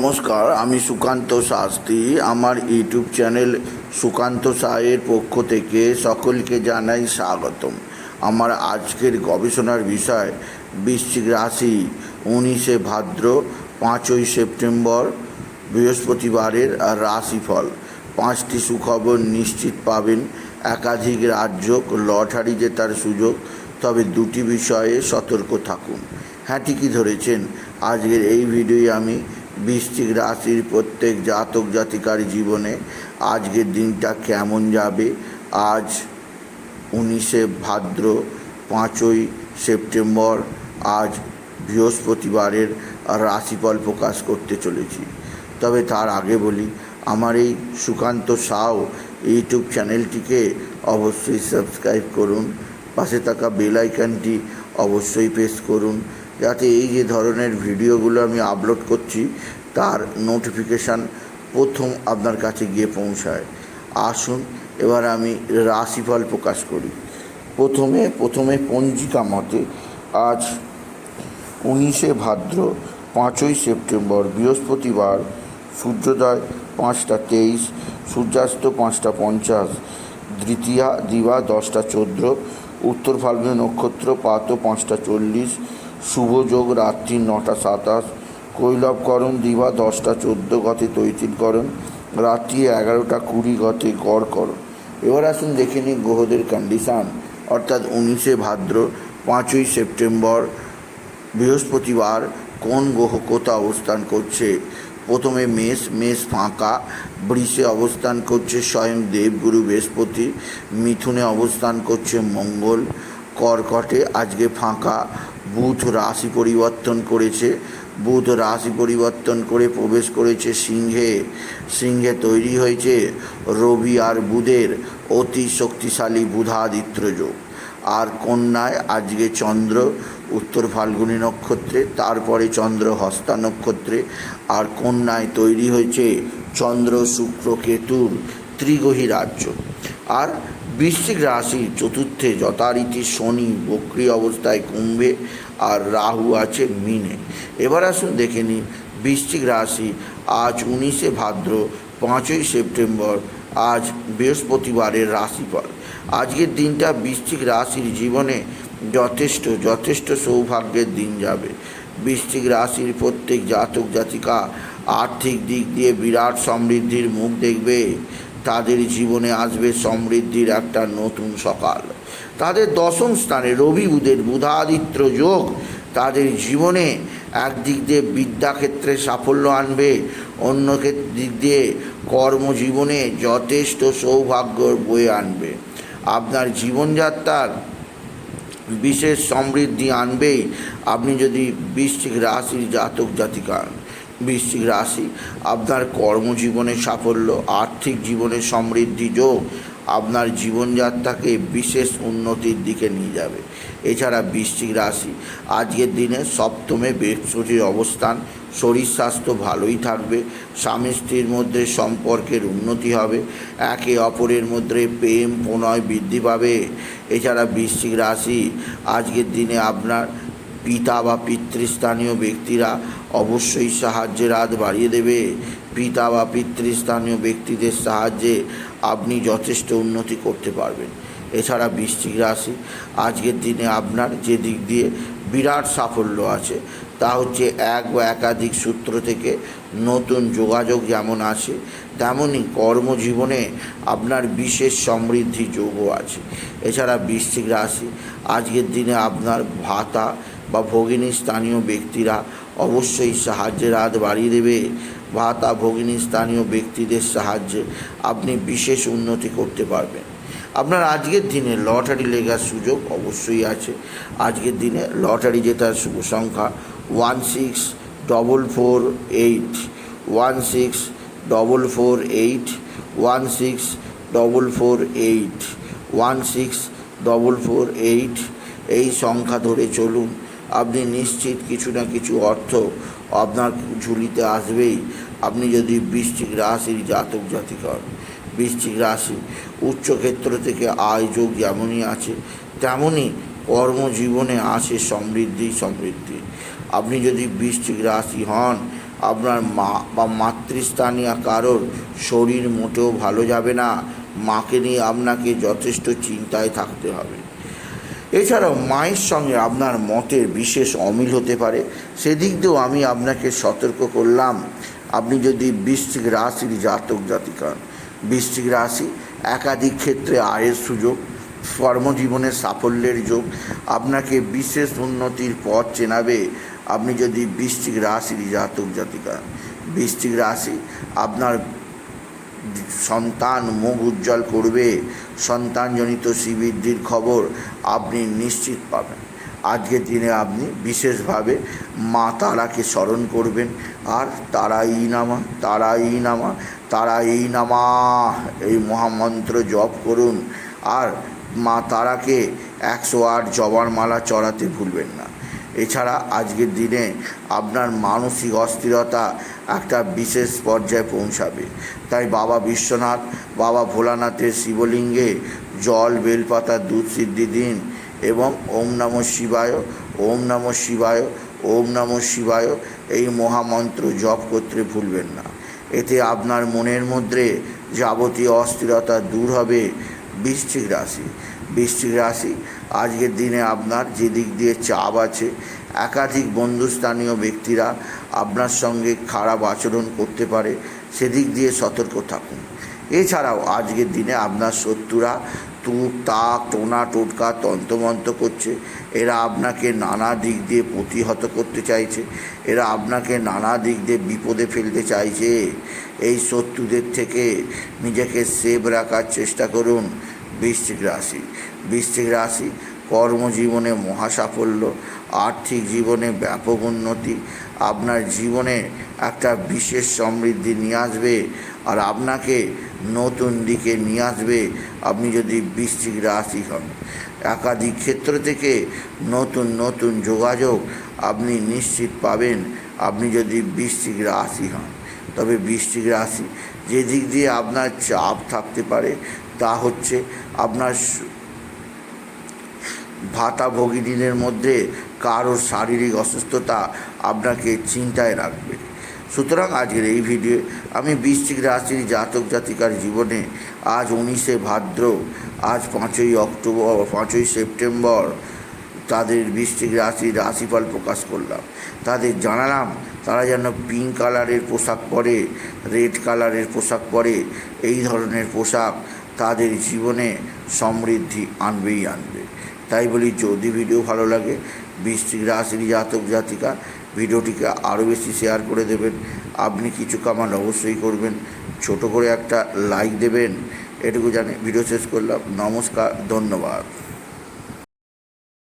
নমস্কার, আমি সুকান্ত শাস্ত্রী। আমার ইউটিউব চ্যানেল সুকান্ত সায়ের পক্ষ থেকে সকলকে জানাই স্বাগতম। আমার আজকের গবেষণার বিষয়, বৃশ্চিক রাশি, উনিশে ভাদ্র, পাঁচই সেপ্টেম্বর, বৃহস্পতিবারের রাশিফল। পাঁচটি সুখবর নিশ্চিত পাবেন। একাধিক রাজ্য লটারি জেতার সুযোগ, তবে দুটি বিষয়ে সতর্ক থাকুন। হ্যাঁ ঠিকই ধরেছেন। আজকের এই ভিডিওয়ে আমি বৃশ্চিক রাশির প্রত্যেক জাতক জাতিকার জীবনে আজকের দিনটা কেমন যাবে? আজ উনিশে ভাদ্র, পাঁচই সেপ্টেম্বর, আজ বৃহস্পতিবারের রাশিফল প্রকাশ করতে চলেছি। তবে তার আগে বলি, আমার এই সুকান্ত সাও ইউটিউব চ্যানেলটিকে অবশ্যই সাবস্ক্রাইব করুন, পাশে থাকা বেল আইকনটি অবশ্যই প্রেস করুন যাতে এই যে ধরনের ভিডিওগুলো আমি আপলোড করছি, তার নোটিফিকেশান প্রথম আপনার কাছে গিয়ে পৌঁছায়। আসুন, এবার আমি রাশিফল প্রকাশ করি। প্রথমে প্রথমে পঞ্জিকা মতে আজ উনিশে ভাদ্র পাঁচই সেপ্টেম্বর, বৃহস্পতিবার, সূর্যোদয় পাঁচটা তেইশ, সূর্যাস্ত পাঁচটা পঞ্চাশ, দ্বিতীয়া, দিবা দশটা চোদ্দ, উত্তর ফাল্গুনী নক্ষত্র পাত পাঁচটা চল্লিশ শুভ যোগ রাত্রি নটা সাতাশ। কৈলবকরণ দিবা দশটা চোদ্দ গতে তৈতিলকরণ রাত্রি এগারোটা কুড়ি গতে গড় করণ। এবার আসুন দেখে নিই গ্রহদের কন্ডিশান অর্থাৎ উনিশে ভাদ্র, পাঁচই সেপ্টেম্বর, বৃহস্পতিবার কোন গ্রহ কোথা অবস্থান করছে? প্রথমে মেষ মেষ ফাঁকা, বৃষে অবস্থান করছে স্বয়ং দেবগুরু বৃহস্পতি, মিথুনে অবস্থান করছে মঙ্গল, কর্কটে আজকে ফাঁকা বুধ রাশি পরিবর্তন করেছে। বুধ রাশি পরিবর্তন করে প্রবেশ করেছে সিংহে। সিংহে তৈরি হয়েছে রবি আর বুধের অতি শক্তিশালী বুধাদিত্য যোগ। আর কন্যায় আজকে চন্দ্র, উত্তর ফাল্গুনী নক্ষত্রে, তারপরে চন্দ্র হস্তা নক্ষত্রে। আর কন্যায় তৈরি হয়েছে চন্দ্র, শুক্র, কেতুর ত্রিগহী রাজ্য। আর বৃশ্চিক রাশি চতুর্থে যথারীতি শনি বক্রি অবস্থায় কুম্ভে আর রাহু আছে মিনে। এবার আসুন দেখে নিন বৃশ্চিক রাশি আজ উনিশে ভাদ্র পাঁচই সেপ্টেম্বর, আজ বৃহস্পতিবারের রাশিফল। আজকের দিনটা বৃশ্চিক রাশির জীবনে যথেষ্ট যথেষ্ট সৌভাগ্যের দিন যাবে। বৃশ্চিক রাশির প্রত্যেক জাতক জাতিকা আর্থিক দিক দিয়ে বিরাট সমৃদ্ধির মুখ দেখবে। তাদের জীবনে আসবে সমৃদ্ধির একটা নতুন সকাল। তাদের দশম স্থানে রবি বুধের বুধাদিত্য যোগ তাদের জীবনে একদিক দিয়ে বিদ্যাক্ষেত্রে সাফল্য আনবে, অন্য দিক দিয়ে কর্মজীবনে যথেষ্ট সৌভাগ্য বয়ে আনবে। আপনার জীবনযাত্রার বিশেষ সমৃদ্ধি আনবেই। আপনি যদি বৃশ্চিক রাশির জাতক জাতিকা বৃশ্চিক রাশি। আপনার কর্মজীবনে সাফল্য, আর্থিক জীবনে সমৃদ্ধি যোগ আপনার জীবনযাত্রাকে বিশেষ উন্নতির দিকে নিয়ে যাবে। এছাড়া বৃশ্চিক রাশি, আজকের দিনে সপ্তমে বৃহস্পতির অবস্থান, শরীর স্বাস্থ্য ভালোই থাকবে, স্বামী স্ত্রীর মধ্যে সম্পর্কের উন্নতি হবে, একে অপরের মধ্যে প্রেম, প্রণয় বৃদ্ধি পাবে। এছাড়া বৃশ্চিক রাশি, আজকের দিনে আপনার পিতা বা পিতৃস্থানীয় ব্যক্তিরা অবশ্যই সাহায্যের হাত বাড়িয়ে দেবে। পিতা বা পিতৃস্থানীয় ব্যক্তিদের সাহায্যে আপনি যথেষ্ট উন্নতি করতে পারবেন। এছাড়া বৃশ্চিক রাশি, আজকের দিনে আপনার যে দিক দিয়ে বিরাট সাফল্য আছে, তা হচ্ছে এক বা একাধিক সূত্র থেকে নতুন যোগাযোগ যেমন আছে তেমনই কর্মজীবনে আপনার বিশেষ সমৃদ্ধি যোগও আছে। এছাড়া বৃশ্চিক রাশি, আজকের দিনে আপনার ভাতা বা ভগিনী স্থানীয় ব্যক্তিরা অবশ্যই সাহায্যের হাত বাড়িয়ে দেবে। ভাতা ভগিনী স্থানীয় ব্যক্তিদের সাহায্যে আপনি বিশেষ উন্নতি করতে পারবেন। আপনার আজকের দিনে লটারি লেগার সুযোগ অবশ্যই আছে। আজকের দিনে লটারি জেতার শুভ সংখ্যা one six double four eight. One six double four eight. One six double four eight. One six double four eight. এই সংখ্যা ধরে চলুন। আপনি নিশ্চিত কিছু না কিছু অর্থ আপনার ঝুলিতে আসবেই। আপনি যদি বৃশ্চিক রাশির জাতক জাতিক হন, বৃশ্চিক রাশি উচ্চক্ষেত্র থেকে আয় যেমনই আছে, তেমনই কর্মজীবনে আসে সমৃদ্ধি সমৃদ্ধি। আপনি যদি বৃশ্চিক রাশি হন, আপনার মা বা মাতৃস্থানীয় কারোর শরীর মোটেও ভালো যাবে না। মাকে নিয়ে আপনাকে যথেষ্ট চিন্তায় থাকতে হবে। এছাড়াও মায়ের সঙ্গে আপনার মতের বিশেষ অমিল হতে পারে। সেদিক দিয়েও আমি আপনাকে সতর্ক করলাম। আপনি যদি বৃশ্চিক রাশির জাতক জাতিকা বৃশ্চিক রাশি একাধিক ক্ষেত্রে আয়ের সুযোগ কর্মজীবনে সাফল্যের যোগ, আপনাকে বিশেষ উন্নতির পথ চেনাবে আপনি যদি বৃশ্চিক রাশির জাতক জাতিকা। বৃশ্চিক রাশি আপনার সন্তান মুখ উজ্জ্বল করবে সন্তানজনিত শ্রীবৃদ্ধির খবর আপনি নিশ্চিত পাবেন। আজকের দিনে আপনি বিশেষভাবে মা তারাকে স্মরণ করবেন। আর তারা ই নামা তারা ই নামা তারা এই নামা, এই মহামন্ত্র জপ করুন। আর মা তারাকে একশো আট জবার মালা চড়াতে ভুলবেন না। এছাড়া আজকের দিনে আপনার মানসিক অস্থিরতা একটা বিশেষ পর্যায়ে পৌঁছাবে। তাই বাবা বিশ্বনাথ, বাবা ভোলানাথের শিবলিঙ্গে জল, বেলপাতা, দুধ সিদ্ধি দিন এবং ওম নম শিবায়, ওম নম শিবায়, ওম নম শিবায় এই মহামন্ত্র জপ করতে ভুলবেন না। এতে আপনার মনের মধ্যে যাবতীয় অস্থিরতা দূর হবে বৃশ্চিক রাশি। বৃশ্চিক রাশি। আজকের দিনে আপনার যে দিক দিয়ে চাপ আছে, একাধিক বন্ধুস্থানীয় ব্যক্তিরা আপনার সঙ্গে খারাপ আচরণ করতে পারে, সেদিক দিয়ে সতর্ক থাকুন। এছাড়াও আজকের দিনে আপনার শত্রুরা তুক, তাক, টোনা, টোটকা তন্তমন্ত করছে। এরা আপনাকে নানা দিক দিয়ে প্রতিহত করতে চাইছে। এরা আপনাকে নানা দিক দিয়ে বিপদে ফেলতে চাইছে। এই শত্রুদের থেকে নিজেকে সেভ রাখার চেষ্টা করুন। বৃশ্চিক রাশি। বৃশ্চিক রাশি কর্মজীবনে মহাসাফল্য, আর্থিক জীবনে ব্যাপক উন্নতি, আপনার জীবনে একটা বিশেষ সমৃদ্ধি নিয়ে আসবে আর আপনাকে নতুন দিকে নিয়ে আসবে আপনি যদি বৃশ্চিক রাশি হন। একাধিক ক্ষেত্র থেকে নতুন নতুন যোগাযোগ আপনি নিশ্চিত পাবেন আপনি যদি বৃশ্চিক রাশি হন। তবে বৃশ্চিক রাশি যে দিক দিয়ে আপনার চাপ থাকতে পারে তা হচ্ছে আপনার ভাতাভোগী দিনের মধ্যে কারোর শারীরিক অসুস্থতা আপনাকে চিন্তায় রাখবে। সুতরাং আজকের এই ভিডিও, আমি বৃশ্চিক রাশির জাতক জাতিকার জীবনে আজ উনিশে ভাদ্র, আজ পাঁচই অক্টোবর, পাঁচই সেপ্টেম্বর তাদের বৃশ্চিক রাশির রাশিফল প্রকাশ করলাম। তাদের জানালাম, তারা যেন পিঙ্ক কালারের পোশাক পরে, রেড কালারের পোশাক পরে, এই ধরনের পোশাক তাদের জীবনে সমৃদ্ধি আনবেই আনবে। তাই বলি, যদি ভিডিও ভালো লাগে বৃষ্টিক রাশির জাতক জাতিকা, ভিডিওটিকে আরও বেশি শেয়ার করে দেবেন। আপনি কিছু কামান অবশ্যই করবেন। ছোট করে একটা লাইক দেবেন। এটুকু জানি ভিডিও শেষ করলাম। নমস্কার, ধন্যবাদ।